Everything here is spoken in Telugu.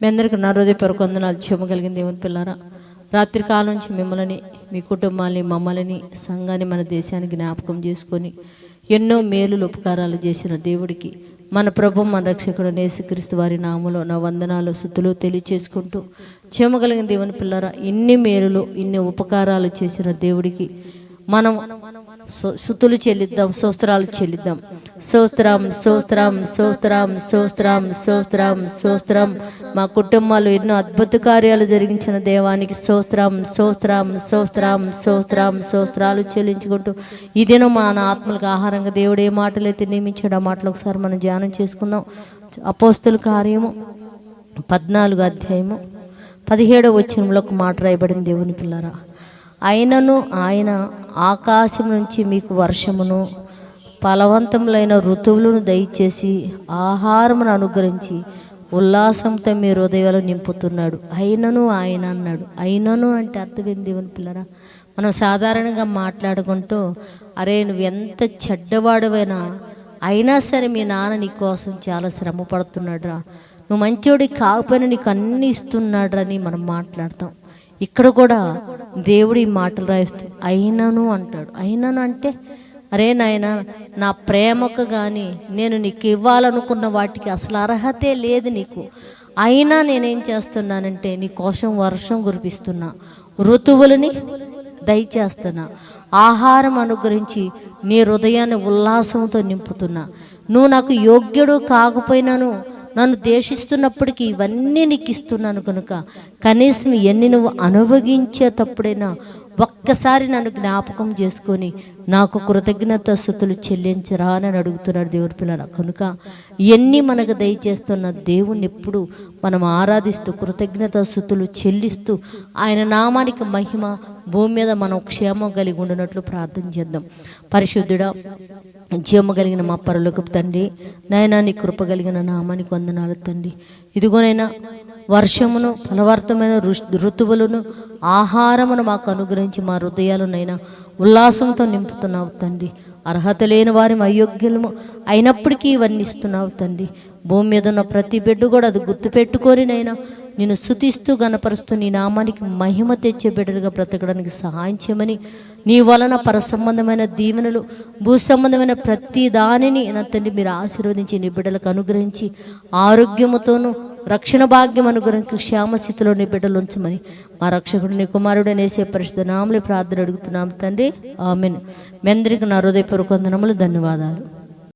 మీ అందరికీ నా హృదయపూర్వక వందనాలు. చెమ్మగలిగిన దేవుని పిల్లారా రాత్రి కాలం నుంచి మిమ్మల్ని మీ కుటుంబాన్ని మమ్మల్ని సంఘాన్ని మన దేశానికి జ్ఞాపకం చేసుకొని ఎన్నో మేలులు ఉపకారాలు చేసిన దేవుడికి మన ప్రభు మన రక్షకుడు నేసుక్రీస్తు వారి నామలో నా వందనాలు శుద్ధులు తెలియచేసుకుంటూ చెమగలిగిన దేవుని పిల్లరా ఇన్ని మేలులు ఇన్ని ఉపకారాలు చేసిన దేవుడికి మనం సో- చెల్లిద్దాం స్తోత్రాలు చెల్లిద్దాం. స్తోత్రం స్తోత్రం స్తోత్రం స్తోత్రం స్తోత్రం స్తోత్రం. మా కుటుంబాలు ఎన్నో అద్భుత కార్యాలు జరిగించిన దేవానికి స్తోత్రం స్తోత్రం స్తోత్రం స్తోత్రం స్తోత్రాలు చెల్లించుకుంటూ ఇదేనో మన ఆత్మలకు ఆహారంగా దేవుడు ఏ మాటలైతే నియమించాడు. ఆ మాటలు ఒకసారి మనం ధ్యానం చేసుకుందాం. అపోస్తుల కార్యము పద్నాలుగు అధ్యాయము పదిహేడవ వచ్చినంలో ఒక మాట రాయబడింది దేవుని పిల్లరా. అయినను ఆయన ఆకాశం నుంచి మీకు వర్షమును ఫలవంతములైన ఋతువులను దయచేసి ఆహారమును అనుగ్రహించి ఉల్లాసంతో మీ హృదయాలు నింపుతున్నాడు. అయినను ఆయన అన్నాడు. అయినను అంటే అర్థమైంది దేవుని పిల్లరా? మనం సాధారణంగా మాట్లాడుకుంటూ అరే నువ్వు ఎంత చెడ్డవాడవైనా అయినా సరే మీ నాన్న నీ కోసం చాలా శ్రమ పడుతున్నాడురా. నువ్వు మంచోడి కాకపోయినా నీకు అన్ని ఇస్తున్నాడురా అని మనం మాట్లాడతాం. ఇక్కడ కూడా దేవుడు ఈ మాటలు రాయిస్తూ అయినను అంటాడు. అయినను అంటే అరే నాయన నా ప్రేమకు కానీ నేను నీకు ఇవ్వాలనుకున్న వాటికి అసలు అర్హతే లేదు నీకు. అయినా నేనేం చేస్తున్నానంటే నీ కోసం వర్షం కురిపిస్తున్నా. ఋతువులని దయచేస్తున్నా. ఆహారం అనుగ్రహించి నీ హృదయాన్ని ఉల్లాసంతో నింపుతున్నా. నువ్వు నాకు యోగ్యుడు కాకపోయినాను నన్ను దేశిస్తున్నప్పటికీ ఇవన్నీ నీకు ఇస్తున్నాను కనుక కనీసం ఇవన్నీ నువ్వు అనుభవించేటప్పుడైనా ఒక్కసారి నన్ను జ్ఞాపకం చేసుకొని నాకు కృతజ్ఞత స్థుతులు చెల్లించరా అని అడుగుతున్నాడు దేవుడి పిల్లల. కనుక ఎన్ని మనకు దయచేస్తున్న దేవుణ్ణి ఎప్పుడు మనం ఆరాధిస్తూ కృతజ్ఞత స్థుతులు చెల్లిస్తూ ఆయన నామానికి మహిమ భూమి మీద మనం క్షేమం కలిగి ఉండినట్లు ప్రార్థన చేద్దాం. పరిశుద్ధుడా జీవము కలిగిన మా పరలోకపు తండ్రి నాయనా నీ కృప కలిగిన నామానికి వందనాలు తండ్రి. ఇదిగోనైనా వర్షమును ఫలవర్తమైన ఋతువులను ఆహారమును మాకు అనుగ్రహించి మా హృదయాలునైనా ఉల్లాసంతో నింపుతున్నావు తండ్రి. అర్హత లేని వారి అయోగ్యులము అయినప్పటికీ ఇవన్నీ ఇస్తున్నావు తండ్రి. భూమి మీద ఉన్న ప్రతి బిడ్డ కూడా అది గుర్తుపెట్టుకొని నేను శుతిస్తూ గనపరుస్తూ నీ నామానికి మహిమ తెచ్చే బిడ్డలుగా బ్రతకడానికి సహాయం చేయమని నీ వలన పర సంబంధమైన దీవెనలు భూ సంబంధమైన ప్రతి దానిని నా తండ్రి మీరు ఆశీర్వదించి నీ బిడ్డలకు అనుగ్రహించి ఆరోగ్యముతోనూ రక్షణ భాగ్యం అనుగ్రహించి క్షేమస్థితిలో నీ బిడ్డలు ఉంచమని మా రక్షకుడు నీ కుమారుడు అనేసే పరిశుద్ధ నామలు ప్రార్థన అడుగుతున్నాం తండ్రి. ఆమెను. మీ అందరికీ నా హృదయపూర్వక వందనములు ధన్యవాదాలు.